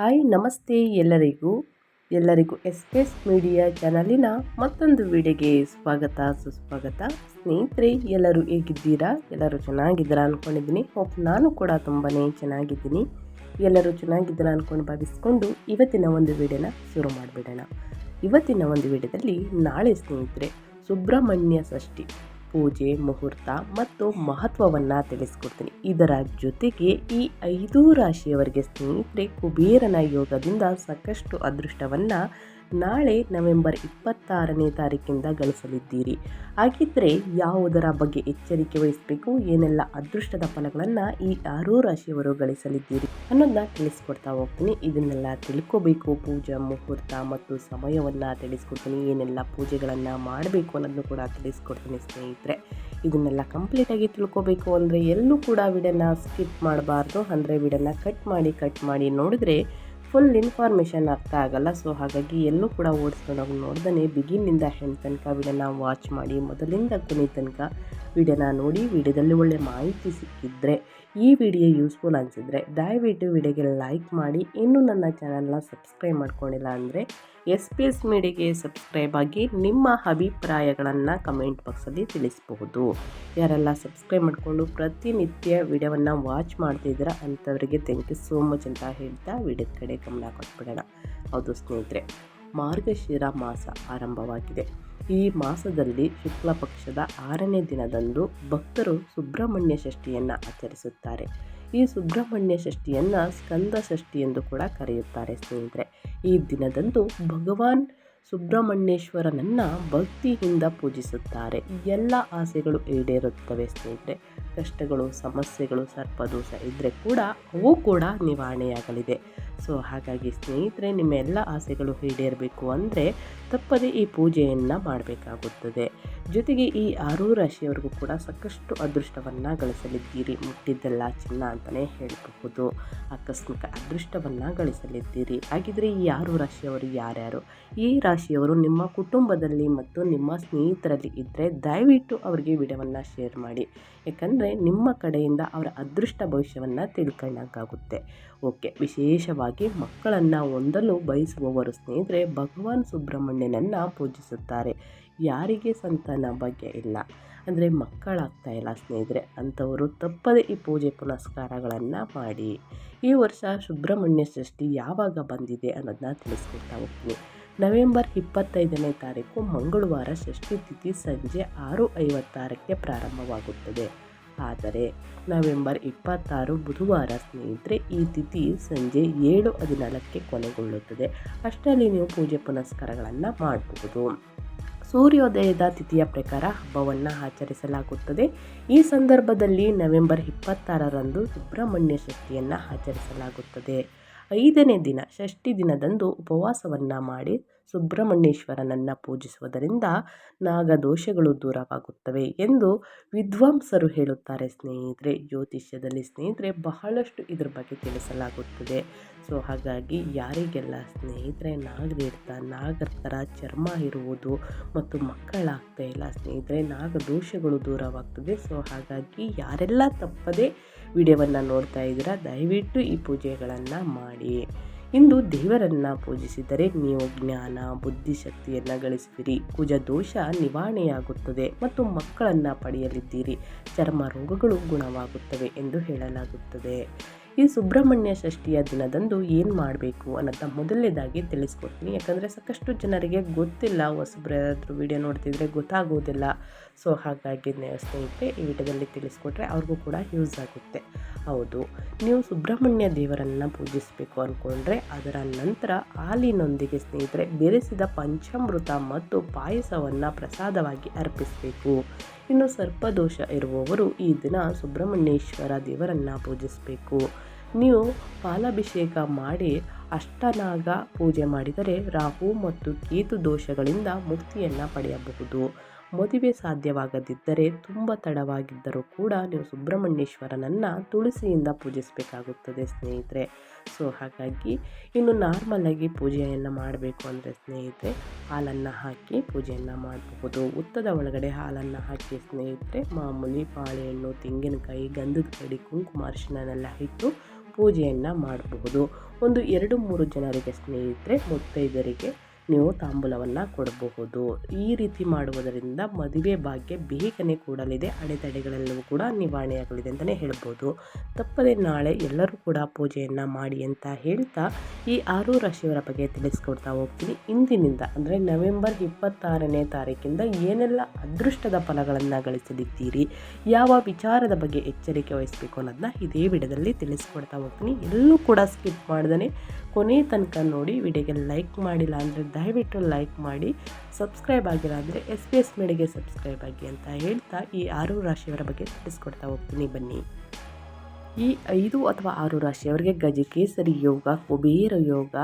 Hi, ನಮಸ್ತೆ ಎಲ್ಲರಿಗೂ. ಎಲ್ಲರಿಗೂ ಎಸ್ ಎಸ್ ಮೀಡಿಯಾ ಚಾನಲಿನ ಮತ್ತೊಂದು ವಿಡಿಯೋಗೆ ಸ್ವಾಗತ, ಸುಸ್ವಾಗತ. ಸ್ನೇಹಿತರೆ, ಎಲ್ಲರೂ ಹೇಗಿದ್ದೀರಾ? ಎಲ್ಲರೂ ಚೆನ್ನಾಗಿದ್ದೀರಾ ಅಂದ್ಕೊಂಡಿದ್ದೀನಿ ಹೋಪ್ ನಾನು ಕೂಡ ತುಂಬಾ ಚೆನ್ನಾಗಿದ್ದೀನಿ. ಎಲ್ಲರೂ ಚೆನ್ನಾಗಿದ್ದೀರಾ ಅಂದ್ಕೊಂಡು ಭಾವಿಸ್ಕೊಂಡು ಇವತ್ತಿನ ಒಂದು ವಿಡಿಯೋನ ಶುರು ಮಾಡಿಬಿಡೋಣ. ಇವತ್ತಿನ ಒಂದು ವಿಡಿಯೋದಲ್ಲಿ ನಾಳೆ ಸ್ನೇಹಿತರೆ, ಸುಬ್ರಹ್ಮಣ್ಯ ಷಷ್ಠಿ. ಪೂಜೆ, ಮುಹೂರ್ತ ಮತ್ತು ಮಹತ್ವವನ್ನು ತಿಳಿಸ್ಕೊಡ್ತೀನಿ. ಇದರ ಜೊತೆಗೆ ಈ ಐದು ರಾಶಿಯವರಿಗೆ ಸ್ನೇಹಿತರೆ, ಕುಬೇರನ ಯೋಗದಿಂದ ಸಾಕಷ್ಟು ಅದೃಷ್ಟವನ್ನು ನಾಳೆ ನವೆಂಬರ್ ಇಪ್ಪತ್ತಾರನೇ ತಾರೀಕಿಂದ ಗಳಿಸಲಿದ್ದೀರಿ. ಹಾಗಿದ್ದರೆ ಯಾವುದರ ಬಗ್ಗೆ ಎಚ್ಚರಿಕೆ ವಹಿಸಬೇಕು, ಏನೆಲ್ಲ ಅದೃಷ್ಟದ ಫಲಗಳನ್ನು ಈ ಆರೂ ರಾಶಿಯವರು ಗಳಿಸಲಿದ್ದೀರಿ ಅನ್ನೋದನ್ನ ತಿಳಿಸ್ಕೊಡ್ತಾ ಹೋಗ್ತೀನಿ. ಇದನ್ನೆಲ್ಲ ತಿಳ್ಕೋಬೇಕು, ಪೂಜಾ ಮುಹೂರ್ತ ಮತ್ತು ಸಮಯವನ್ನು ತಿಳಿಸ್ಕೊಡ್ತೀನಿ, ಏನೆಲ್ಲ ಪೂಜೆಗಳನ್ನು ಮಾಡಬೇಕು ಅನ್ನೋದನ್ನು ಕೂಡ ತಿಳಿಸ್ಕೊಡ್ತೀನಿ ಸ್ನೇಹಿತರೆ. ಇದನ್ನೆಲ್ಲ ಕಂಪ್ಲೀಟಾಗಿ ತಿಳ್ಕೊಬೇಕು ಅಂದರೆ ಎಲ್ಲೂ ಕೂಡ ವಿಡನ್ನು ಸ್ಕಿಪ್ ಮಾಡಬಾರ್ದು. ಅಂದರೆ ವಿಡನ್ನು ಕಟ್ ಮಾಡಿ ಕಟ್ ಮಾಡಿ ನೋಡಿದ್ರೆ ಫುಲ್ ಇನ್ಫಾರ್ಮೇಷನ್ ಅರ್ಥ ಆಗಲ್ಲ. ಸೊ ಹಾಗಾಗಿ ಎಲ್ಲೂ ಕೂಡ ಓಡಿಸ್ಕೊಂಡು ಹೋಗಿ ನೋಡ್ದೇ ಬಿಗಿನಿಂದ ಹೆಣ್ಣು ತನಕ ವಿಡಿಯೋನ ವಾಚ್ ಮಾಡಿ, ಮೊದಲಿಂದ ಕೊನೆ ತನಕ ವಿಡಿಯೋನ ನೋಡಿ, ವಿಡಿಯೋದಲ್ಲಿ ಒಳ್ಳೆ ಮಾಹಿತಿ ಸಿಕ್ಕಿದ್ರೆ ಈ ವಿಡಿಯೋ ಯೂಸ್ಫುಲ್ ಅನಿಸಿದ್ರೆ ದಯವಿಟ್ಟು ವಿಡಿಯೋಗೆ ಲೈಕ್ ಮಾಡಿ. ಇನ್ನೂ ನನ್ನ ಚಾನಲ್ನ ಸಬ್ಸ್ಕ್ರೈಬ್ ಮಾಡ್ಕೊಂಡಿಲ್ಲ ಅಂದರೆ ಎಸ್ ಪಿ ಎಸ್ ಮೀಡಿಯಾಗೆ ಸಬ್ಸ್ಕ್ರೈಬ್ ಆಗಿ ನಿಮ್ಮ ಅಭಿಪ್ರಾಯಗಳನ್ನು ಕಮೆಂಟ್ ಬಾಕ್ಸಲ್ಲಿ ತಿಳಿಸಬಹುದು. ಯಾರೆಲ್ಲ ಸಬ್ಸ್ಕ್ರೈಬ್ ಮಾಡಿಕೊಂಡು ಪ್ರತಿನಿತ್ಯ ವಿಡಿಯೋವನ್ನು ವಾಚ್ ಮಾಡ್ತಿದ್ದೀರಾ ಅಂಥವರಿಗೆ ಥ್ಯಾಂಕ್ ಯು ಸೋ ಮಚ್ ಅಂತ ಹೇಳ್ತಾ ವಿಡಿಯೋದ ಕಡೆ ಗಮನ ಕೊಟ್ಬಿಡೋಣ. ಹೌದು ಸ್ನೇಹಿತರೆ, ಮಾರ್ಗಶಿರ ಮಾಸ ಆರಂಭವಾಗಿದೆ. ಈ ಮಾಸದಲ್ಲಿ ಶುಕ್ಲ ಪಕ್ಷದ ಆರನೇ ದಿನದಂದು ಭಕ್ತರು ಸುಬ್ರಹ್ಮಣ್ಯ ಷಷ್ಠಿಯನ್ನು ಆಚರಿಸುತ್ತಾರೆ. ಈ ಸುಬ್ರಹ್ಮಣ್ಯ ಷಷ್ಠಿಯನ್ನು ಸ್ಕಂದ ಷಷ್ಠಿ ಎಂದು ಕೂಡ ಕರೆಯುತ್ತಾರೆ ಸ್ನೇಹಿತರೆ. ಈ ದಿನದಂದು ಭಗವಾನ್ ಸುಬ್ರಹ್ಮಣ್ಯೇಶ್ವರನನ್ನು ಭಕ್ತಿಯಿಂದ ಪೂಜಿಸುತ್ತಾರೆ. ಎಲ್ಲ ಆಸೆಗಳು ಈಡೇರುತ್ತವೆ ಸ್ನೇಹಿತರೆ. ಕಷ್ಟಗಳು, ಸಮಸ್ಯೆಗಳು, ಸರ್ಪದೋಷ ಇದ್ದರೆ ಕೂಡ ಅವು ಕೂಡ ನಿವಾರಣೆಯಾಗಲಿದೆ. ಸೊ ಹಾಗಾಗಿ ಸ್ನೇಹಿತರೆ ನಿಮ್ಮ ಎಲ್ಲ ಆಸೆಗಳು ಈಡೇರಬೇಕು ಅಂದರೆ ತಪ್ಪದೇ ಈ ಪೂಜೆಯನ್ನು ಮಾಡಬೇಕಾಗುತ್ತದೆ. ಜೊತೆಗೆ ಈ ಆರೂ ರಾಶಿಯವರಿಗೂ ಕೂಡ ಸಾಕಷ್ಟು ಅದೃಷ್ಟವನ್ನು ಗಳಿಸಲಿದ್ದೀರಿ. ಮುಟ್ಟಿದ್ದೆಲ್ಲ ಚಿನ್ನ ಅಂತಲೇ ಹೇಳಬಹುದು. ಆಕಸ್ಮಿಕ ಅದೃಷ್ಟವನ್ನು ಗಳಿಸಲಿದ್ದೀರಿ. ಹಾಗಿದ್ರೆ ಈ ಆರು ರಾಶಿಯವರು ಯಾರ್ಯಾರು? ಈ ರಾಶಿಯವರು ನಿಮ್ಮ ಕುಟುಂಬದಲ್ಲಿ ಮತ್ತು ನಿಮ್ಮ ಸ್ನೇಹಿತರಲ್ಲಿ ಇದ್ದರೆ ದಯವಿಟ್ಟು ಅವರಿಗೆ ವಿಡಿಯೋವನ್ನು ಶೇರ್ ಮಾಡಿ. ಯಾಕಂದರೆ ನಿಮ್ಮ ಕಡೆಯಿಂದ ಅವರ ಅದೃಷ್ಟ ಭವಿಷ್ಯವನ್ನು ತಿಳ್ಕೊಂಡಾಗುತ್ತೆ ಓಕೆ ವಿಶೇಷವಾಗಿ ಮಕ್ಕಳನ್ನು ಹೊಂದಲು ಬಯಸುವವರು ಸ್ನೇಹಿತರೆ, ಭಗವಾನ್ ಸುಬ್ರಹ್ಮಣ್ಯನನ್ನು ಪೂಜಿಸುತ್ತಾರೆ. ಯಾರಿಗೆ ಸಂತಾನ ಭಾಗ್ಯ ಇಲ್ಲ. ಅಂದರೆ ಮಕ್ಕಳಾಗ್ತಾ ಇಲ್ಲ ಸ್ನೇಹಿತರೆ, ಅಂಥವರು ತಪ್ಪದೇ ಈ ಪೂಜೆ ಪುನಸ್ಕಾರಗಳನ್ನು ಮಾಡಿ. ಈ ವರ್ಷ ಸುಬ್ರಹ್ಮಣ್ಯ ಷಷ್ಠಿ ಯಾವಾಗ ಬಂದಿದೆ ಅನ್ನೋದನ್ನ ತಿಳಿಸ್ಕೊಳ್ತಾ ಹೋಗ್ತೀನಿ. ನವೆಂಬರ್ ಇಪ್ಪತ್ತೈದನೇ ತಾರೀಕು ಮಂಗಳವಾರ ಷಷ್ಠಿ ತಿಥಿ ಸಂಜೆ ಆರು ಐವತ್ತಾರಕ್ಕೆ ಪ್ರಾರಂಭವಾಗುತ್ತದೆ. ಆದರೆ ನವೆಂಬರ್ ಇಪ್ಪತ್ತಾರು ಬುಧವಾರ ಸ್ನೇಹಿತರೆ, ಈ ತಿಥಿ ಸಂಜೆ ಏಳು ಹದಿನಾಲ್ಕಕ್ಕೆ ಕೊನೆಗೊಳ್ಳುತ್ತದೆ. ಅಷ್ಟರಲ್ಲಿ ನೀವು ಪೂಜೆ ಪುನಸ್ಕಾರಗಳನ್ನು ಮಾಡಬಹುದು ಸೂರ್ಯೋದಯದ ತಿಥಿಯ ಪ್ರಕಾರ ಹಬ್ಬವನ್ನು ಆಚರಿಸಲಾಗುತ್ತದೆ. ಈ ಸಂದರ್ಭದಲ್ಲಿ ನವೆಂಬರ್ ಇಪ್ಪತ್ತಾರರಂದು ಸುಬ್ರಹ್ಮಣ್ಯ ಷಷ್ಠಿಯನ್ನು ಆಚರಿಸಲಾಗುತ್ತದೆ. ಐದನೇ ದಿನ ಷಷ್ಠಿ ದಿನದಂದು ಉಪವಾಸವನ್ನು ಮಾಡಿ ಸುಬ್ರಹ್ಮಣ್ಯೇಶ್ವರನನ್ನು ಪೂಜಿಸುವುದರಿಂದ ನಾಗದೋಷಗಳು ದೂರವಾಗುತ್ತವೆ ಎಂದು ವಿದ್ವಾಂಸರು ಹೇಳುತ್ತಾರೆ ಸ್ನೇಹಿತರೆ. ಜ್ಯೋತಿಷ್ಯದಲ್ಲಿ ಸ್ನೇಹಿತರೆ, ಬಹಳಷ್ಟು ಇದ್ರ ಬಗ್ಗೆ ತಿಳಿಸಲಾಗುತ್ತದೆ. ಸೊ, ಹಾಗಾಗಿ ಯಾರಿಗೆಲ್ಲ ಸ್ನೇಹಿತರೆ ನಾಗರಿರ್ತ ಥರ ಚರ್ಮ ಇರುವುದು ಮತ್ತು ಮಕ್ಕಳಾಗ್ತಾ ಇಲ್ಲ ಸ್ನೇಹಿತರೆ, ನಾಗದೋಷಗಳು ದೂರವಾಗ್ತದೆ. ಸೊ, ಹಾಗಾಗಿ ಯಾರೆಲ್ಲ ತಪ್ಪದೆ ವಿಡಿಯೋವನ್ನು ನೋಡ್ತಾ ಇದ್ದೀರಾ, ದಯವಿಟ್ಟು ಈ ಪೂಜೆಗಳನ್ನು ಮಾಡಿ. ಇಂದು ದೇವರನ್ನು ಪೂಜಿಸಿದರೆ ನೀವು ಜ್ಞಾನ ಬುದ್ಧಿಶಕ್ತಿಯನ್ನು ಗಳಿಸುವಿರಿ. ಕುಜ ದೋಷ ನಿವಾರಣೆಯಾಗುತ್ತದೆ ಮತ್ತು ಮಕ್ಕಳನ್ನು ಪಡೆಯಲಿದ್ದೀರಿ. ಚರ್ಮ ರೋಗಗಳು ಗುಣವಾಗುತ್ತವೆ ಎಂದು ಹೇಳಲಾಗುತ್ತದೆ. ಈ ಸುಬ್ರಹ್ಮಣ್ಯ ಷಷ್ಠಿಯ ದಿನದಂದು ಏನು ಮಾಡಬೇಕು ಅನ್ನೋದನ್ನ ಮೊದಲನೇದಾಗಿ ತಿಳಿಸ್ಕೊಡ್ತೀನಿ. ಯಾಕಂದರೆ ಸಾಕಷ್ಟು ಜನರಿಗೆ ಗೊತ್ತಿಲ್ಲ ಹೊಸಬ್ರಾದ್ರೂ ವಿಡಿಯೋ ನೋಡ್ತಿದ್ರೆ ಗೊತ್ತಾಗೋದಿಲ್ಲ. ಸೊ ಹಾಗಾಗಿ ಸ್ನೇಹಿತರೆ, ಈ ವಿಡಿಯೋದಲ್ಲಿ ತಿಳಿಸ್ಕೊಟ್ರೆ ಅವ್ರಿಗೂ ಕೂಡ ಯೂಸ್ ಆಗುತ್ತೆ. ಹೌದು, ನೀವು ಸುಬ್ರಹ್ಮಣ್ಯ ದೇವರನ್ನು ಪೂಜಿಸಬೇಕು ಅಂದ್ಕೊಂಡ್ರೆ ಅದರ ನಂತರ ಹಾಲಿನೊಂದಿಗೆ ಸ್ನೇಹಿತರೆ ಬೆರೆಸಿದ ಪಂಚಾಮೃತ ಮತ್ತು ಪಾಯಸವನ್ನು ಪ್ರಸಾದವಾಗಿ ಅರ್ಪಿಸಬೇಕು. ಇನ್ನು ಸರ್ಪದೋಷ ಇರುವವರು ಈ ದಿನ ಸುಬ್ರಹ್ಮಣ್ಯೇಶ್ವರ ದೇವರನ್ನು ಪೂಜಿಸಬೇಕು. ನೀವು ಪಾಲಾಭಿಷೇಕ ಮಾಡಿ ಅಷ್ಟನಾಗ ಪೂಜೆ ಮಾಡಿದರೆ ರಾಹು ಮತ್ತು ಕೇತು ದೋಷಗಳಿಂದ ಮುಕ್ತಿಯನ್ನು ಪಡೆಯಬಹುದು. ಮದುವೆ ಸಾಧ್ಯವಾಗದಿದ್ದರೆ ತುಂಬ ತಡವಾಗಿದ್ದರೂ ಕೂಡ ನೀವು ಸುಬ್ರಹ್ಮಣ್ಯೇಶ್ವರನನ್ನು ತುಳಸಿಯಿಂದ ಪೂಜಿಸಬೇಕಾಗುತ್ತದೆ ಸ್ನೇಹಿತರೆ. ಸೊ ಹಾಗಾಗಿ ಇನ್ನು ನಾರ್ಮಲಾಗಿ ಪೂಜೆಯನ್ನು ಮಾಡಬೇಕು ಅಂದರೆ ಸ್ನೇಹಿತರೆ, ಹಾಲನ್ನು ಹಾಕಿ ಪೂಜೆಯನ್ನು ಮಾಡಬಹುದು. ಉತ್ತದ ಒಳಗಡೆ ಹಾಲನ್ನು ಹಾಕಿ ಸ್ನೇಹಿತರೆ, ಮಾಮೂಲಿ ಬಾಳೆಹಣ್ಣು ತೆಂಗಿನಕಾಯಿ, ಗಂಧದ ಕಡಿ, ಕುಂಕುಮ ಅರಿಶಿಣನೆಲ್ಲ ಇಟ್ಟು ಪೂಜೆಯನ್ನು ಮಾಡಬಹುದು. ಒಂದು ಎರಡು ಮೂರು ಜನರಿಗೆ ಸ್ನೇಹಿತರೆ ಮುತ್ತೈದರಿಗೆ ನೀವು ತಾಂಬೂಲವನ್ನು ಕೊಡಬಹುದು. ಈ ರೀತಿ ಮಾಡುವುದರಿಂದ ಮದುವೆ ಭಾಗ್ಯ ಬೇಗನೆ ಕೂಡಲಿದೆ. ಅಡೆತಡೆಗಳೆಲ್ಲವೂ ಕೂಡ ನಿವಾರಣೆಯಾಗಲಿದೆ ಅಂತಲೇ ಹೇಳ್ಬೋದು. ತಪ್ಪದೆ ನಾಳೆ ಎಲ್ಲರೂ ಕೂಡ ಪೂಜೆಯನ್ನು ಮಾಡಿ ಅಂತ ಹೇಳ್ತಾ ಈ ಆರು ರಾಶಿಯವರ ಬಗ್ಗೆ ತಿಳಿಸ್ಕೊಡ್ತಾ ಹೋಗ್ತೀನಿ. ಇಂದಿನಿಂದ, ಅಂದರೆ ನವೆಂಬರ್ ಇಪ್ಪತ್ತಾರನೇ ತಾರೀಕಿಂದ ಏನೆಲ್ಲ ಅದೃಷ್ಟದ ಫಲಗಳನ್ನು ಗಳಿಸಲಿದ್ದೀರಿ ಯಾವ ವಿಚಾರದ ಬಗ್ಗೆ ಎಚ್ಚರಿಕೆ ವಹಿಸಬೇಕು ಅನ್ನೋದನ್ನ ಇದೇ ವಿಡದಲ್ಲಿ ತಿಳಿಸ್ಕೊಡ್ತಾ ಹೋಗ್ತೀನಿ. ಎಲ್ಲೂ ಕೂಡ ಸ್ಕಿಪ್ ಮಾಡ್ದೇ ಕೊನೆ ತನಕ ನೋಡಿ ವಿಡಿಯೋಗೆ ಲೈಕ್ ಮಾಡಿಲ್ಲ ಅಂದರೆ ದಯವಿಟ್ಟು ಲೈಕ್ ಮಾಡಿ, ಸಬ್ಸ್ಕ್ರೈಬ್ ಆಗಿಲ್ಲ ಎಸ್ ಪಿ ಎಸ್ ಮೇಡಿಗೆ ಸಬ್ಸ್ಕ್ರೈಬ್ ಆಗಿ ಅಂತ ಹೇಳ್ತಾ ಈ ಆರು ರಾಶಿಯವರ ಬಗ್ಗೆ ತಿಳಿಸ್ಕೊಡ್ತಾ ಹೋಗ್ತೀನಿ ಬನ್ನಿ. ಈ ಐದು ಅಥವಾ ಆರು ರಾಶಿಯವರಿಗೆ ಗಜಕೇಸರಿ ಯೋಗ, ಕುಬೇರ ಯೋಗ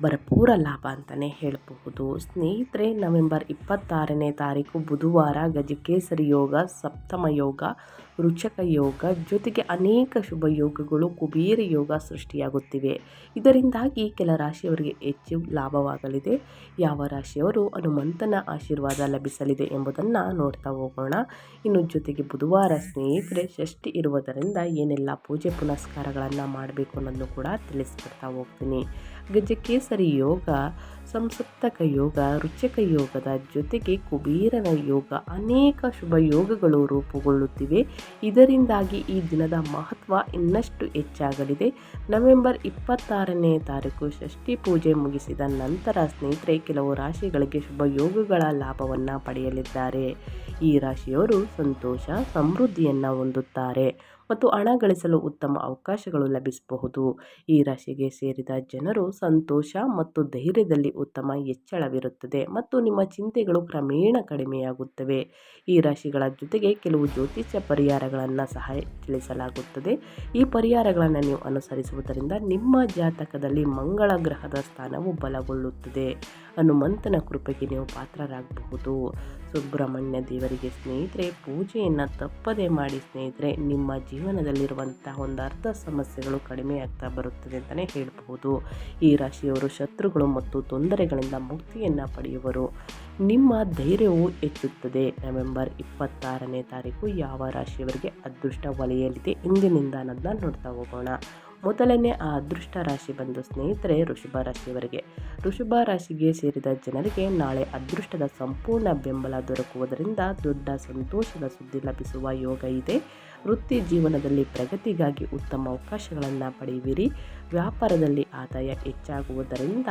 ಭರಪೂರ ಲಾಭ ಅಂತಲೇ ಹೇಳಬಹುದು. ಸ್ನೇಹಿತರೆ, ನವೆಂಬರ್ ಇಪ್ಪತ್ತಾರನೇ ತಾರೀಕು ಬುಧವಾರ ಗಜಕೇಸರಿ ಯೋಗ, ಸಪ್ತಮ ಯೋಗ ರುಚಕ ಯೋಗ ಜೊತೆಗೆ ಅನೇಕ ಶುಭ ಯೋಗಗಳು ಕುಬೇರ ಯೋಗ ಸೃಷ್ಟಿಯಾಗುತ್ತಿವೆ. ಇದರಿಂದಾಗಿ ಕೆಲ ರಾಶಿಯವರಿಗೆ ಹೆಚ್ಚು ಲಾಭವಾಗಲಿದೆ. ಯಾವ ರಾಶಿಯವರು ಹನುಮಂತನ ಆಶೀರ್ವಾದ ಲಭಿಸಲಿದೆ ಎಂಬುದನ್ನು ನೋಡ್ತಾ ಹೋಗೋಣ. ಇನ್ನು ಜೊತೆಗೆ ಬುಧವಾರ ಸ್ನೇಹಿತರೆ, ಷಷ್ಠಿ ಇರುವುದರಿಂದ ಏನೆಲ್ಲ ಪೂಜೆ ಪುನಸ್ಕಾರಗಳನ್ನು ಮಾಡಬೇಕು ಅನ್ನೋದನ್ನು ಕೂಡ ತಿಳಿಸ್ಕೊಡ್ತಾ ಹೋಗ್ತೀನಿ. ಗಜಕೇಸರಿ ಯೋಗ, ಸಂಸಪ್ತಕ ಯೋಗ, ರುಚಕ ಯೋಗದ ಜೊತೆಗೆ ಕುಬೇರನ ಯೋಗ ಅನೇಕ ಶುಭ ಯೋಗಗಳು ರೂಪುಗೊಳ್ಳುತ್ತಿವೆ. ಇದರಿಂದಾಗಿ ಈ ದಿನದ ಮಹತ್ವ ಇನ್ನಷ್ಟು ಹೆಚ್ಚಾಗಲಿದೆ. ನವೆಂಬರ್ ಇಪ್ಪತ್ತಾರನೇ ತಾರೀಕು ಷಷ್ಠಿ ಪೂಜೆ ಮುಗಿಸಿದ ನಂತರ ಸ್ನೇಹಿತರೆ, ಕೆಲವು ರಾಶಿಗಳಿಗೆ ಶುಭ ಯೋಗಗಳ ಲಾಭವನ್ನು ಪಡೆಯಲಿದ್ದಾರೆ. ಈ ರಾಶಿಯವರು ಸಂತೋಷ, ಸಮೃದ್ಧಿಯನ್ನು ಹೊಂದುತ್ತಾರೆ. ಮತ್ತು ಹಣ ಗಳಿಸಲು ಉತ್ತಮ ಅವಕಾಶಗಳು ಲಭಿಸಬಹುದು. ಈ ರಾಶಿಗೆ ಸೇರಿದ ಜನರು ಸಂತೋಷ ಮತ್ತು ಧೈರ್ಯದಲ್ಲಿ ಉತ್ತಮ ಹೆಚ್ಚಳವಿರುತ್ತದೆ ಮತ್ತು ನಿಮ್ಮ ಚಿಂತೆಗಳು ಕ್ರಮೇಣ ಕಡಿಮೆಯಾಗುತ್ತವೆ. ಈ ರಾಶಿಗಳ ಜೊತೆಗೆ ಕೆಲವು ಜ್ಯೋತಿಷ್ಯ ಪರಿಹಾರಗಳನ್ನು ಸಹ ತಿಳಿಸಲಾಗುತ್ತದೆ. ಈ ಪರಿಹಾರಗಳನ್ನು ನೀವು ಅನುಸರಿಸುವುದರಿಂದ ನಿಮ್ಮ ಜಾತಕದಲ್ಲಿ ಮಂಗಳ ಗ್ರಹದ ಸ್ಥಾನವು ಬಲಗೊಳ್ಳುತ್ತದೆ. ಹನುಮಂತನ ಕೃಪೆಗೆ ನೀವು ಪಾತ್ರರಾಗಬಹುದು. ಸುಬ್ರಹ್ಮಣ್ಯ ದೇವರಿಗೆ ಸ್ನೇಹಿತರೆ, ಪೂಜೆಯನ್ನು ತಪ್ಪದೇ ಮಾಡಿ ಸ್ನೇಹಿತರೆ, ನಿಮ್ಮ ಜೀವನದಲ್ಲಿರುವಂತಹ ಒಂದು ಅರ್ಧ ಸಮಸ್ಯೆಗಳು ಕಡಿಮೆ ಆಗ್ತಾ ಬರುತ್ತದೆ ಅಂತಲೇ ಹೇಳಬಹುದು. ಈ ರಾಶಿಯವರು ಶತ್ರುಗಳು ಮತ್ತು ತೊಂದರೆಗಳಿಂದ ಮುಕ್ತಿಯನ್ನು ಪಡೆಯುವರು. ನಿಮ್ಮ ಧೈರ್ಯವು ಹೆಚ್ಚುತ್ತದೆ. ನವೆಂಬರ್ ಇಪ್ಪತ್ತಾರನೇ ತಾರೀಕು ಯಾವ ರಾಶಿಯವರಿಗೆ ಅದೃಷ್ಟ ಒಲೆಯಲಿದೆ ಇಂದಿನಿಂದ ಅನ್ನೋದನ್ನ ನೋಡ್ತಾ ಹೋಗೋಣ. ಮೊದಲನೇ ಆ ಅದೃಷ್ಟ ರಾಶಿ ಬಂದು ಸ್ನೇಹಿತರೆ ಋಷಭ ರಾಶಿಯವರಿಗೆ. ಋಷಭ ರಾಶಿಗೆ ಸೇರಿದ ಜನರಿಗೆ ನಾಳೆ ಅದೃಷ್ಟದ ಸಂಪೂರ್ಣ ಬೆಂಬಲ ದೊರಕುವುದರಿಂದ ದೊಡ್ಡ ಸಂತೋಷದ ಸುದ್ದಿ ಲಭಿಸುವ ಯೋಗ ಇದೆ. ವೃತ್ತಿ ಜೀವನದಲ್ಲಿ ಪ್ರಗತಿಗಾಗಿ ಉತ್ತಮ ಅವಕಾಶಗಳನ್ನು ಪಡೆಯುವಿರಿ. ವ್ಯಾಪಾರದಲ್ಲಿ ಆದಾಯ ಹೆಚ್ಚಾಗುವುದರಿಂದ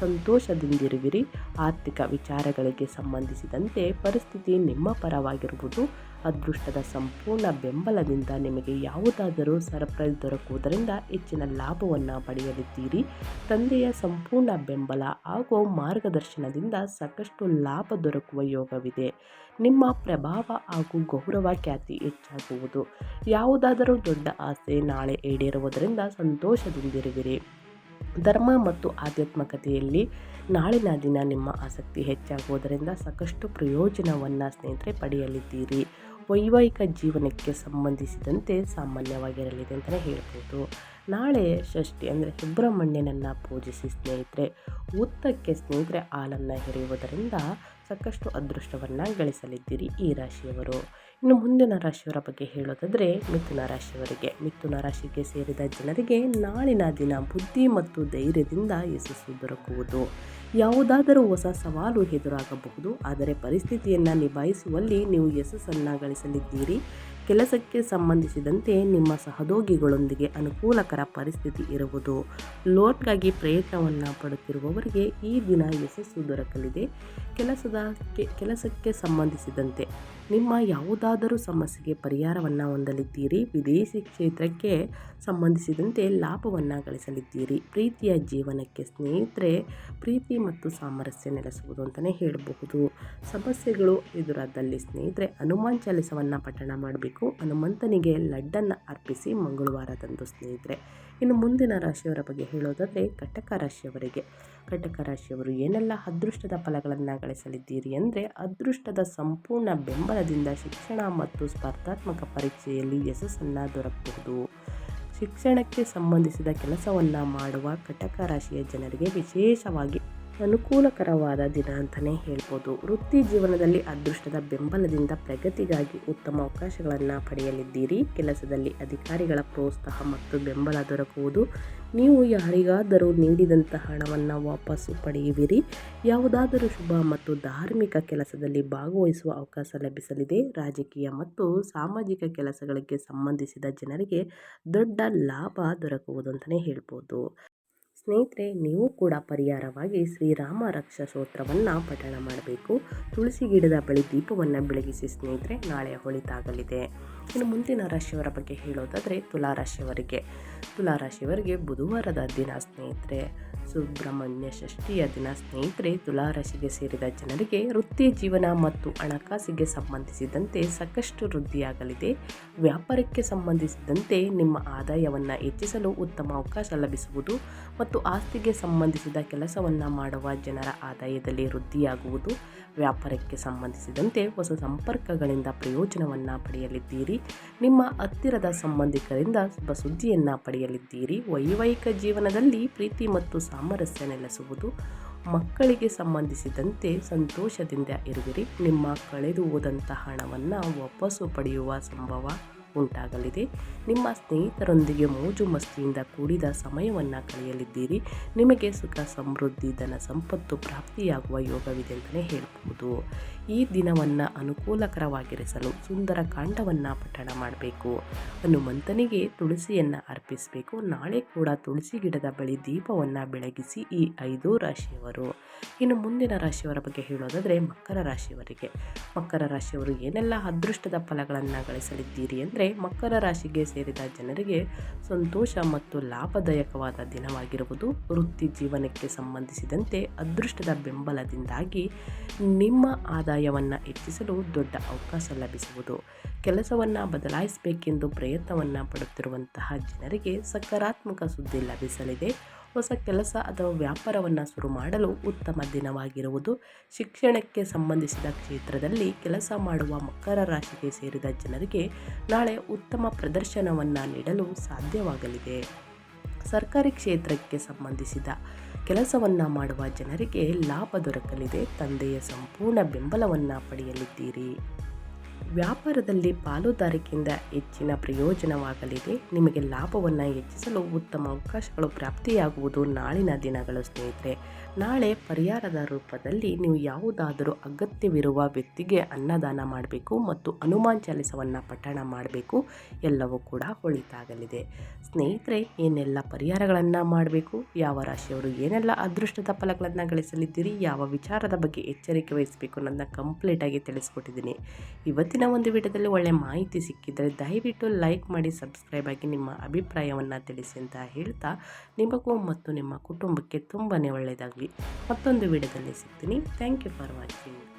ಸಂತೋಷದಿಂದಿರುವಿರಿ. ಆರ್ಥಿಕ ವಿಚಾರಗಳಿಗೆ ಸಂಬಂಧಿಸಿದಂತೆ ಪರಿಸ್ಥಿತಿ ನಿಮ್ಮ ಪರವಾಗಿರುವುದು. ಅದೃಷ್ಟದ ಸಂಪೂರ್ಣ ಬೆಂಬಲದಿಂದ ನಿಮಗೆ ಯಾವುದಾದರೂ ಸರ್ಪ್ರೈಸ್ ದೊರಕುವುದರಿಂದ ಹೆಚ್ಚಿನ ಲಾಭವನ್ನು ಪಡೆಯಲಿದ್ದೀರಿ. ತಂದೆಯ ಸಂಪೂರ್ಣ ಬೆಂಬಲ ಹಾಗೂ ಮಾರ್ಗದರ್ಶನದಿಂದ ಸಾಕಷ್ಟು ಲಾಭ ದೊರಕುವ ಯೋಗವಿದೆ. ನಿಮ್ಮ ಪ್ರಭಾವ ಹಾಗೂ ಗೌರವ ಖ್ಯಾತಿ ಹೆಚ್ಚಾಗುವುದು. ಯಾವುದಾದರೂ ದೊಡ್ಡ ಆಸೆ ನಾಳೆ ಈಡೇರುವುದರಿಂದ ಸಂತೋಷದಿಂದಿರುವಿರಿ ಧರ್ಮ ಮತ್ತು ಆಧ್ಯಾತ್ಮಿಕತೆಯಲ್ಲಿ ನಾಳಿನ ದಿನ ನಿಮ್ಮ ಆಸಕ್ತಿ ಹೆಚ್ಚಾಗುವುದರಿಂದ ಸಾಕಷ್ಟು ಪ್ರಯೋಜನವನ್ನು ಸ್ನೇಹಿತರೆ ಪಡೆಯಲಿದ್ದೀರಿ. ವೈವಾಹಿಕ ಜೀವನಕ್ಕೆ ಸಂಬಂಧಿಸಿದಂತೆ ಸಾಮಾನ್ಯವಾಗಿರಲಿದೆ ಅಂತಲೇ ಹೇಳ್ಬೋದು. ನಾಳೆ ಷಷ್ಠಿ ಅಂದರೆ ಸುಬ್ರಹ್ಮಣ್ಯನನ್ನು ಪೂಜಿಸಿ ಸ್ನೇಹಿತರೆ, ಉತ್ತಕ್ಕೆ ಸ್ನೇಹಿತರೆ ಹಾಲನ್ನು ಎರೆಯುವುದರಿಂದ ಸಾಕಷ್ಟು ಅದೃಷ್ಟವನ್ನು ಗಳಿಸಲಿದ್ದೀರಿ ಈ ರಾಶಿಯವರು. ಇನ್ನು ಮುಂದಿನ ರಾಶಿಯವರ ಬಗ್ಗೆ ಹೇಳೋದಾದರೆ ಮಿಥುನ ರಾಶಿಯವರಿಗೆ. ಮಿಥುನ ರಾಶಿಗೆ ಸೇರಿದ ಜನರಿಗೆ ನಾಳಿನ ದಿನ ಬುದ್ಧಿ ಮತ್ತು ಧೈರ್ಯದಿಂದ ಯಶಸ್ಸು ದೊರಕುವುದು. ಯಾವುದಾದರೂ ಹೊಸ ಸವಾಲು ಎದುರಾಗಬಹುದು, ಆದರೆ ಪರಿಸ್ಥಿತಿಯನ್ನು ನಿಭಾಯಿಸುವಲ್ಲಿ ನೀವು ಯಶಸ್ಸನ್ನು ಗಳಿಸಲಿದ್ದೀರಿ. ಕೆಲಸಕ್ಕೆ ಸಂಬಂಧಿಸಿದಂತೆ ನಿಮ್ಮ ಸಹೋದ್ಯೋಗಿಗಳೊಂದಿಗೆ ಅನುಕೂಲಕರ ಪರಿಸ್ಥಿತಿ ಇರುವುದು. ಲೋಟ್ಗಾಗಿ ಪ್ರಯತ್ನವನ್ನು ಪಡುತ್ತಿರುವವರಿಗೆ ಈ ದಿನ ಯಶಸ್ಸು ದೊರಕಲಿದೆ. ಕೆಲಸದ ಕೆಲಸಕ್ಕೆ ಸಂಬಂಧಿಸಿದಂತೆ ನಿಮ್ಮ ಯಾವುದಾದರೂ ಸಮಸ್ಯೆಗೆ ಪರಿಹಾರವನ್ನು ಹೊಂದಲಿದ್ದೀರಿ, ವಿದೇಶಿ ಕ್ಷೇತ್ರಕ್ಕೆ ಸಂಬಂಧಿಸಿದಂತೆ ಲಾಭವನ್ನು ಗಳಿಸಲಿದ್ದೀರಿ. ಪ್ರೀತಿಯ ಜೀವನಕ್ಕೆ ಸ್ನೇಹಿತರೆ, ಪ್ರೀತಿ ಮತ್ತು ಸಾಮರಸ್ಯ ನೆಲೆಸುವುದು ಅಂತಲೇ ಹೇಳಬಹುದು. ಸಮಸ್ಯೆಗಳು ಎದುರಾದಲ್ಲಿ ಸ್ನೇಹಿತರೆ, ಹನುಮಾನ್ ಚಾಲಿಸವನ್ನು ಪಠಣ ಮಾಡಬೇಕು. ಹನುಮಂತನಿಗೆ ಲಡ್ಡನ್ನು ಅರ್ಪಿಸಿ ಮಂಗಳವಾರದಂದು ಸ್ನೇಹಿತರೆ. ಇನ್ನು ಮುಂದಿನ ರಾಶಿಯವರ ಬಗ್ಗೆ ಹೇಳೋದಾದರೆ, ಕಟಕ ರಾಶಿಯವರಿಗೆ. ಕಟಕ ರಾಶಿಯವರು ಏನೆಲ್ಲ ಅದೃಷ್ಟದ ಫಲಗಳನ್ನು ಗಳಿಸಲಿದ್ದೀರಿ ಅಂದರೆ, ಅದೃಷ್ಟದ ಸಂಪೂರ್ಣ ಬೆಂಬಲದಿಂದ ಶಿಕ್ಷಣ ಮತ್ತು ಸ್ಪರ್ಧಾತ್ಮಕ ಪರೀಕ್ಷೆಯಲ್ಲಿ ಯಶಸ್ಸನ್ನು ದೊರಕಬಹುದು. ಶಿಕ್ಷಣಕ್ಕೆ ಸಂಬಂಧಿಸಿದ ಕೆಲಸವನ್ನು ಮಾಡುವ ಕಟಕ ರಾಶಿಯ ಜನರಿಗೆ ವಿಶೇಷವಾಗಿ ಅನುಕೂಲಕರವಾದ ದಿನ ಅಂತಲೇ ಹೇಳ್ಬೋದು. ವೃತ್ತಿ ಜೀವನದಲ್ಲಿ ಅದೃಷ್ಟದ ಬೆಂಬಲದಿಂದ ಪ್ರಗತಿಗಾಗಿ ಉತ್ತಮ ಅವಕಾಶಗಳನ್ನು ಪಡೆಯಲಿದ್ದೀರಿ. ಕೆಲಸದಲ್ಲಿ ಅಧಿಕಾರಿಗಳ ಪ್ರೋತ್ಸಾಹ ಮತ್ತು ಬೆಂಬಲ ದೊರಕುವುದು. ನೀವು ಯಾರಿಗಾದರೂ ನೀಡಿದಂತಹ ಹಣವನ್ನು ವಾಪಸ್ಸು ಪಡೆಯುವಿರಿ. ಯಾವುದಾದರೂ ಶುಭ ಮತ್ತು ಧಾರ್ಮಿಕ ಕೆಲಸದಲ್ಲಿ ಭಾಗವಹಿಸುವ ಅವಕಾಶ ಲಭಿಸಲಿದೆ. ರಾಜಕೀಯ ಮತ್ತು ಸಾಮಾಜಿಕ ಕೆಲಸಗಳಿಗೆ ಸಂಬಂಧಿಸಿದ ಜನರಿಗೆ ದೊಡ್ಡ ಲಾಭ ದೊರಕುವುದು ಅಂತಲೇ ಹೇಳ್ಬೋದು. ಸ್ನೇಹಿತರೆ, ನೀವು ಕೂಡ ಪರಿಹಾರವಾಗಿ ಶ್ರೀರಾಮ ರಕ್ಷಾ ಸ್ತೋತ್ರವನ್ನು ಪಠಣ ಮಾಡಬೇಕು. ತುಳಸಿ ಗಿಡದ ಬಳಿ ದೀಪವನ್ನು ಬೆಳಗಿಸಿ ಸ್ನೇಹಿತರೆ, ನಾಳೆ ಹೊಳಿತಾಗಲಿದೆ ಇನ್ನು ಮುಂದಿನ ರಾಶಿಯವರ ಬಗ್ಗೆ ಹೇಳೋದಾದರೆ ತುಲಾರಾಶಿಯವರಿಗೆ. ತುಲಾರಾಶಿಯವರಿಗೆ ತುಲಾ ರಾಶಿಯವರಿಗೆ ಬುಧವಾರದ ದಿನ ಸ್ನೇಹಿತರೆ, ಸುಬ್ರಹ್ಮಣ್ಯ ಷಷ್ಠಿಯ ದಿನ ಸ್ನೇಹಿತರೆ, ತುಲಾರಾಶಿಗೆ ಸೇರಿದ ಜನರಿಗೆ ವೃತ್ತಿ ಜೀವನ ಮತ್ತು ಹಣಕಾಸಿಗೆ ಸಂಬಂಧಿಸಿದಂತೆ ಸಾಕಷ್ಟು ವೃದ್ಧಿಯಾಗಲಿದೆ. ವ್ಯಾಪಾರಕ್ಕೆ ಸಂಬಂಧಿಸಿದಂತೆ ನಿಮ್ಮ ಆದಾಯವನ್ನು ಹೆಚ್ಚಿಸಲು ಉತ್ತಮ ಅವಕಾಶ ಲಭಿಸುವುದು ಮತ್ತು ಆಸ್ತಿಗೆ ಸಂಬಂಧಿಸಿದ ಕೆಲಸವನ್ನು ಮಾಡುವ ಜನರ ಆದಾಯದಲ್ಲಿ ವೃದ್ಧಿಯಾಗುವುದು. ವ್ಯಾಪಾರಕ್ಕೆ ಸಂಬಂಧಿಸಿದಂತೆ ಹೊಸ ಸಂಪರ್ಕಗಳಿಂದ ಪ್ರಯೋಜನವನ್ನು ಪಡೆಯಲಿದ್ದೀರಿ. ನಿಮ್ಮ ಹತ್ತಿರದ ಸಂಬಂಧಿಕರಿಂದ ಶುಭ ಸುದ್ದಿಯನ್ನು ಪಡೆಯಲಿದ್ದೀರಿ. ವೈವಾಹಿಕ ಜೀವನದಲ್ಲಿ ಪ್ರೀತಿ ಮತ್ತು ಸಾಮರಸ್ಯ ನೆಲೆಸುವುದು ಮಕ್ಕಳಿಗೆ ಸಂಬಂಧಿಸಿದಂತೆ ಸಂತೋಷದಿಂದ ಇರುವಿರಿ. ನಿಮ್ಮ ಕಳೆದು ಹೋದಂಥ ಹಣವನ್ನು ವಾಪಸ್ಸು ಪಡೆಯುವ ಸಂಭವ ಉಂಟಾಗಲಿದೆ. ನಿಮ್ಮ ಸ್ನೇಹಿತರೊಂದಿಗೆ ಮೋಜು ಮಸ್ತಿಯಿಂದ ಕೂಡಿದ ಸಮಯವನ್ನು ಕಳೆಯಲಿದ್ದೀರಿ. ನಿಮಗೆ ಸುಖ, ಸಮೃದ್ಧಿ ಧನ ಸಂಪತ್ತು ಪ್ರಾಪ್ತಿಯಾಗುವ ಯೋಗವಿದೆ ಅಂತಲೇ ಹೇಳ್ಬೋದು ಈ ದಿನವನ್ನು ಅನುಕೂಲಕರವಾಗಿರಿಸಲು ಸುಂದರ ಕಾಂಡವನ್ನು ಪಠಣ ಮಾಡಬೇಕು. ಹನುಮಂತನಿಗೆ ತುಳಸಿಯನ್ನು ಅರ್ಪಿಸಬೇಕು. ನಾಳೆ ಕೂಡ ತುಳಸಿ ಗಿಡದ ಬಳಿ ದೀಪವನ್ನು ಬೆಳಗಿಸಿ ಈ ಐದು ರಾಶಿಯವರು. ಇನ್ನು ಮುಂದಿನ ರಾಶಿಯವರ ಬಗ್ಗೆ ಹೇಳೋದಾದರೆ ಮಕರ ರಾಶಿಯವರಿಗೆ. ಮಕರ ರಾಶಿಯವರು ಏನೆಲ್ಲ ಅದೃಷ್ಟದ ಫಲಗಳನ್ನು ಗಳಿಸಲಿದ್ದೀರಿ ಅಂದರೆ ಮಕರ ರಾಶಿಗೆ ಸೇರಿದ ಜನರಿಗೆ ಸಂತೋಷ ಮತ್ತು ಲಾಭದಾಯಕವಾದ ದಿನವಾಗಿರುವುದು. ವೃತ್ತಿ ಜೀವನಕ್ಕೆ ಸಂಬಂಧಿಸಿದಂತೆ ಅದೃಷ್ಟದ ಬೆಂಬಲದಿಂದಾಗಿ ನಿಮ್ಮ ಆದಾಯವನ್ನು ಹೆಚ್ಚಿಸಲು ದೊಡ್ಡ ಅವಕಾಶ ಲಭಿಸುವುದು. ಕೆಲಸವನ್ನು ಬದಲಾಯಿಸಬೇಕೆಂದು ಪ್ರಯತ್ನವನ್ನು ಪಡುತ್ತಿರುವಂತಹ ಜನರಿಗೆ ಸಕಾರಾತ್ಮಕ ಸುದ್ದಿ ಲಭಿಸಲಿದೆ. ಹೊಸ ಕೆಲಸ ಅಥವಾ ವ್ಯಾಪಾರವನ್ನು ಶುರು ಮಾಡಲು ಉತ್ತಮ ದಿನವಾಗಿರುವುದು. ಶಿಕ್ಷಣಕ್ಕೆ ಸಂಬಂಧಿಸಿದ ಕ್ಷೇತ್ರದಲ್ಲಿ ಕೆಲಸ ಮಾಡುವ ಮಕರ ರಾಶಿಗೆ ಸೇರಿದ ಜನರಿಗೆ ನಾಳೆ ಉತ್ತಮ ಪ್ರದರ್ಶನವನ್ನು ನೀಡಲು ಸಾಧ್ಯವಾಗಲಿದೆ. ಸರ್ಕಾರಿ ಕ್ಷೇತ್ರಕ್ಕೆ ಸಂಬಂಧಿಸಿದ ಕೆಲಸವನ್ನು ಮಾಡುವ ಜನರಿಗೆ ಲಾಭ ದೊರಕಲಿದೆ. ತಂದೆಯ ಸಂಪೂರ್ಣ ಬೆಂಬಲವನ್ನು ಪಡೆಯಲಿದ್ದೀರಿ. ವ್ಯಾಪಾರದಲ್ಲಿ ಪಾಲುದಾರಿಕೆಯಿಂದ ಹೆಚ್ಚಿನ ಪ್ರಯೋಜನವಾಗಲಿದೆ. ನಿಮಗೆ ಲಾಭವನ್ನು ಹೆಚ್ಚಿಸಲು ಉತ್ತಮ ಅವಕಾಶಗಳು ಪ್ರಾಪ್ತಿಯಾಗುವುದು ನಾಳಿನ ದಿನಗಳು ಸ್ನೇಹಿತರೆ. ನಾಳೆ ಪರಿಹಾರದ ರೂಪದಲ್ಲಿ ನೀವು ಯಾವುದಾದರೂ ಅಗತ್ಯವಿರುವ ವ್ಯಕ್ತಿಗೆ ಅನ್ನದಾನ ಮಾಡಬೇಕು ಮತ್ತು ಹನುಮಾನ್ ಚಾಲಿಸವನ್ನು ಪಠಣ ಮಾಡಬೇಕು. ಎಲ್ಲವೂ ಕೂಡ ಒಳಿತಾಗಲಿದೆ ಸ್ನೇಹಿತರೆ, ಏನೆಲ್ಲ ಪರಿಹಾರಗಳನ್ನು ಮಾಡಬೇಕು? ಯಾವ ರಾಶಿಯವರು ಏನೆಲ್ಲ ಅದೃಷ್ಟದ ಫಲಗಳನ್ನು ಗಳಿಸಲಿದ್ದೀರಿ? ಯಾವ ವಿಚಾರದ ಬಗ್ಗೆ ಎಚ್ಚರಿಕೆ ವಹಿಸಬೇಕು ಅನ್ನೋದನ್ನ ಕಂಪ್ಲೀಟಾಗಿ ತಿಳಿಸ್ಕೊಟ್ಟಿದ್ದೀನಿ. ಇವತ್ತಿನ ಒಂದು ವಿಡಿಯೋದಲ್ಲಿ ಒಳ್ಳೆಯ ಮಾಹಿತಿ ಸಿಕ್ಕಿದರೆ ದಯವಿಟ್ಟು ಲೈಕ್ ಮಾಡಿ ಸಬ್ಸ್ಕ್ರೈಬ್ ಆಗಿ ನಿಮ್ಮ ಅಭಿಪ್ರಾಯವನ್ನು ತಿಳಿಸಿ ಅಂತ ಹೇಳ್ತಾ, ನಿಮಗೂ ಮತ್ತು ನಿಮ್ಮ ಕುಟುಂಬಕ್ಕೆ ತುಂಬಾ ಒಳ್ಳೆಯದಾಗಲಿ. ಮತ್ತೊಂದು ವಿಡಿಯೋದಲ್ಲಿ ಸಿಗ್ತೀನಿ. Thank you for watching